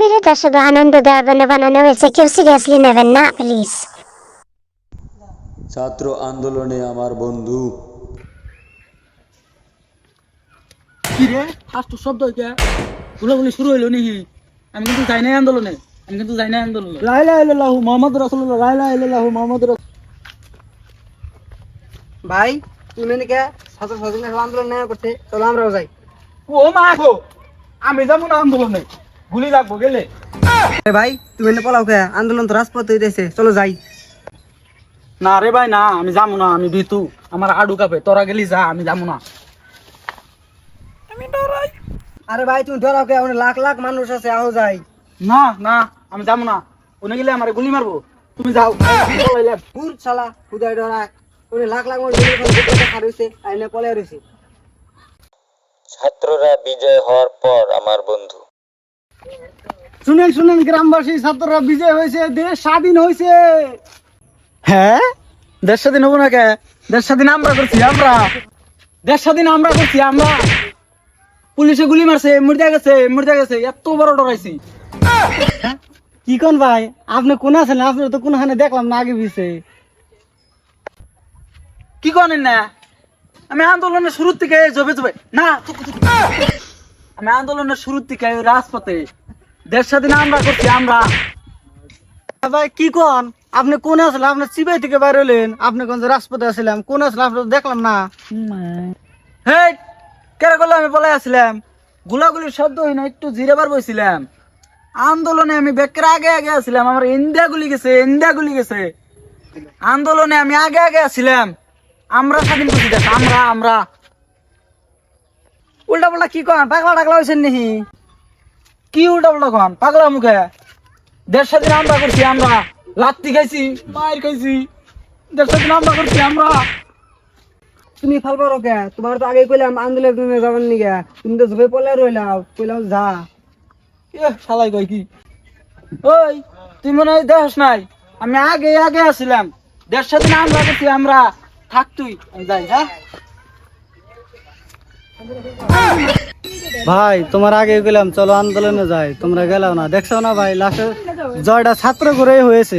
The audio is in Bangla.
ভিডিওটা শুধু আনন্দ দেওয়ার জন্য বানানো হয়েছে। কেউ সিরিয়াসলি নেবেন না প্লিজ ছাত্র আন্দোলনে আমার বন্ধু। কি রে? ফার্স্ট শব্দ কে গুলাগুলি শুরু হইল নাকি? আমি কিন্তু যাই নাই আন্দোলনে। আমি কিন্তু যাই নাই আন্দোলনে। লাইলা ইল্লাল্লাহু মুহাম্মদ রাসূলুল্লাহ লাইলা ইল্লাল্লাহু মুহাম্মদ ভাই তুমি নাকি ছাত্র ছাত্রী আন্দোলন নেওয়া করতে? চলো আমরাও যাই। ও মা গো আমি যাব না আন্দোলনে। গুলি লাগবো গেলে। ভাই তুমি এনে পলাও কে? আন্দোলন তো রাজপথে হইতেছে চলো যাই। না রে ভাই না আমি যাব না আমি বিতু আমার আডু কাপে তোরা গেলি যা আমি যাব না। আরে ভাই তুমি ধরাও কে? অনেক লাখ লাখ মানুষ আছে আও যাই। না না আমি যাব না। ওনে গেলে আমার গুলি মারবো। তুমি যাও। পুর শালা খুদাই ডরায়। অনেক লাখ লাখ মানুষ দেখা রয়েছে আইনে পলাই রয়েছে। ছাত্ররা বিজয় হওয়ার পর আমার বন্ধু। শুনেন শুনেন গ্রামবাসী ছাত্ররা বিজয় হয়েছে দেশ স্বাধীন হয়েছে। হ্যাঁ? দেশ স্বাধীন হব না কে? দেশ স্বাধীন আমরা করছি আমরা। দেশ স্বাধীন আমরা করছি আমরা। পুলিশে গুলি মারছে মুর্দা গেছে মুর্দা গেছে এত বড় ডরাইছি। কি কোন ভাই? আপনি কোন আছেন? আপনি তো কোনখানে দেখলাম না আগে পিছে কি করেন না? আমি আন্দোলনের শুরু থেকে জবে জবে না। আমি আন্দোলনের শুরুর থেকে রাজপথে। দেশ স্বাধীন আমরা করছি আমরা। ভাই কি কোন? আপনি কোন আসলে? আপনি চিবাই থেকে বাইরে হলেন আপনি কোন রাজপথে আসলাম? কোন আসলে? আপনি দেখলাম না। হে কেন করলে আমি বলে আসলাম? গুলাগুলির শব্দ হই না একটু জিরে বার বইছিলাম। আন্দোলনে আমি বেকের আগে আগে আসছিলাম আমার ইন্ডিয়া গুলি গেছে ইন্ডিয়া গুলি গেছে। আন্দোলনে আমি আগে আগে আসছিলাম আমরা স্বাধীন করছি দেশ আমরা আমরা। উল্টা পাল্টা কি কন? পাগলা টাগলা হয়েছেন নাকি? কি উল্টা পাল্টা কন? পাগলা মুখে? দেড় স্বাধীন আমরা করছি আমরা লাত্তি খাইছি মায়ের খাইছি। দেড় স্বাধীন আমরা করছি আমরা। তুমি ফাল পারো কে? তোমার তো আগে কইলাম আন্দোলন তুমি যাবেন নি গে তুমি তো জবে পলাই রইলাও কইলাম যা। এ শালাই কই কি? ওই তুই মনে হয় দেখ নাই? আমি আগে আগে আসছিলাম দেড় স্বাধীন আমরা করছি আমরা থাক তুই যাই হ্যাঁ? ভাই, তোমার আগে গেলাম, চলো আন্দোলনে যাই। তোমরা গেলাম না। দেখছ না ভাই, লাস্টে জয়টা ছাত্র করে হয়েছে।